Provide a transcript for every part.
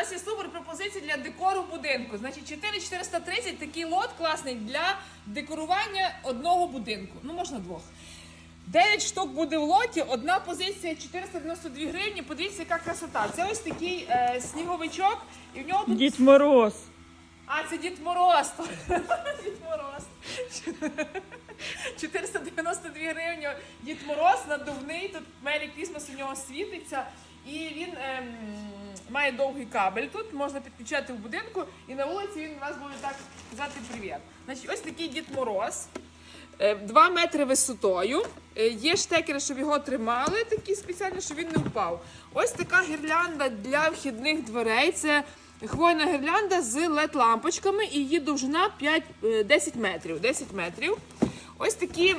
У нас є супер пропозиції для декору будинку. Значить, 4430 такий лот класний для декорування одного будинку. Ну, можна двох. 9 штук буде в лоті, одна позиція 492 гривні. Подивіться, яка красота. Це ось такий е, сніговичок, і в нього тут. Дід Мороз. А, це Дід Мороз. Дід Мороз. 492 гривні. Дід Мороз надувний. Тут Мері Крісмас у нього світиться. І він ем, має довгий кабель тут, можна підключати в будинку, і на вулиці він вас буде так казати привіт. Значить, ось такий Дід Мороз. 2 метри висотою. Е, Є штекери, щоб його тримали, такі спеціальні, щоб він не впав. Ось така гірлянда для вхідних дверей. Це хвойна гірлянда з LED-лампочками і її довжина 5, е, 10 метрів. 10 метрів. Ось такі м,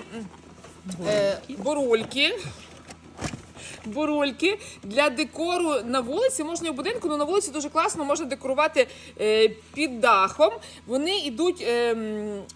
е, борульки. Борульки для декору на вулиці, можна і в будинку, але на вулиці дуже класно можна декорувати е, під дахом. Вони йдуть е,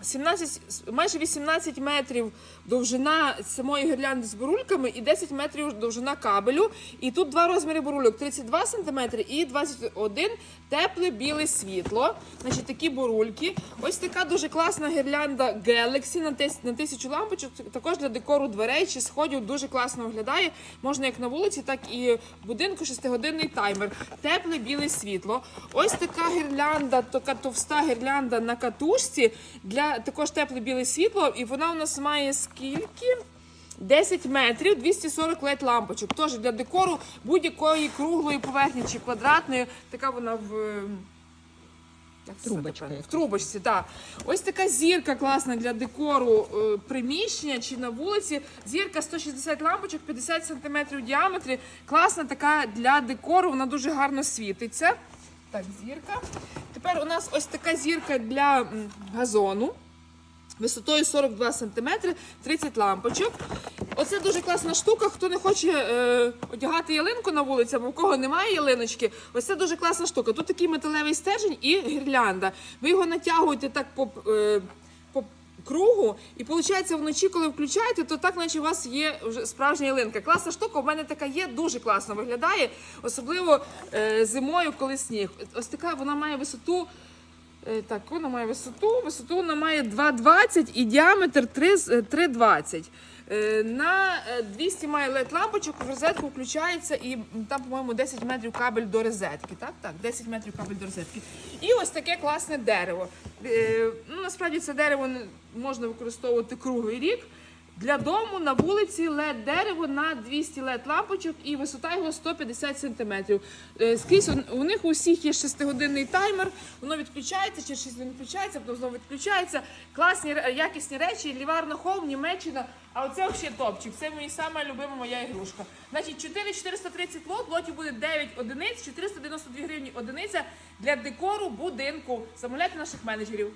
17, майже 18 метрів довжина самої гірлянди з борульками і 10 метрів довжина кабелю. І тут два розміри борульок: 32 см і 21 тепле біле світло. Значить, такі борульки. Ось така дуже класна гірлянда Galaxy на тисячу лампочок. Також для декору дверей чи сходів дуже класно виглядає. Можна як на вулиці, так і в будинку шестигодинний таймер. Тепле біле світло. Ось така гірлянда, така товста гірлянда на катушці для також тепле біле світло. І вона у нас має скільки? 10 метрів, 240 лед лампочок. Тож для декору будь-якої круглої поверхні чи квадратної. Така вона в. Трубочка. В трубочці, так. Ось така зірка класна для декору е, приміщення чи на вулиці. Зірка 160 лампочок, 50 см в діаметрі. Класна така для декору, вона дуже гарно світиться. Так, зірка. Тепер у нас ось така зірка для м, газону. Висотою 42 см, 30 лампочок. Оце дуже класна штука. Хто не хоче е, одягати ялинку на вулиці, або в кого немає ялиночки, ось це дуже класна штука. Тут такий металевий стержень і гірлянда. Ви його натягуєте так по, е, кругу, і виходить, вночі, коли включаєте, то так, наче у вас є вже справжня ялинка. Класна штука, у мене така є, дуже класно виглядає, особливо е, зимою, коли сніг. Ось така вона має висоту. Е, Так, вона має висоту. Висоту вона має 2,20 і діаметр 3 е, 3,20. Е, На е, 200 має LED лампочок, в розетку включається і там, по-моєму, 10 метрів кабель до розетки. Так, так, 10 метрів кабель до розетки. І ось таке класне дерево. Е, Ну, насправді це дерево можна використовувати круглий рік. Для дому на вулиці LED дерево на 200 LED лампочок і висота його 150 см. Скрізь у- них у всіх є 6-годинний таймер, воно відключається, через 6 годин включається, потім знову відключається. Класні якісні речі, Ліварна Хоум, Німеччина. А оце взагалі топчик. Це моя сама любима моя ігрушка. Значить, 4430 лот, в лоті буде 9 одиниць, 492 гривні одиниця для декору будинку. Замовляйте наших менеджерів.